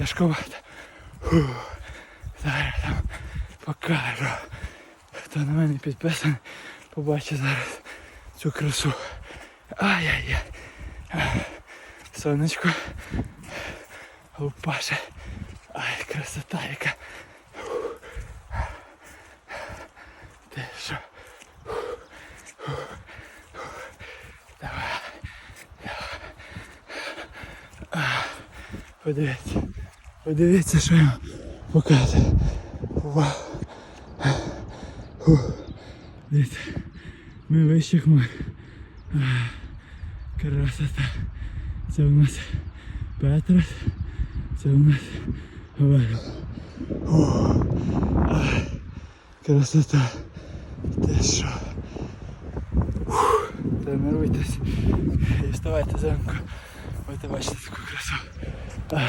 тяжковато. Фух. Зараз там покажу. Хто на мене підписаний, побачить зараз цю красу. Ай-яй-яй. Сонечко. Лупаше. Ай, красота яка. Ти що? Давай. Подивіться. Подивіться, що я показую. Дивіться. Ми вище хмар. Красота. Це у нас Петрос. Це у нас Гаверо. Красота. Те що? Тренуйтесь і вставайте зранку. Будете бачити таку красу.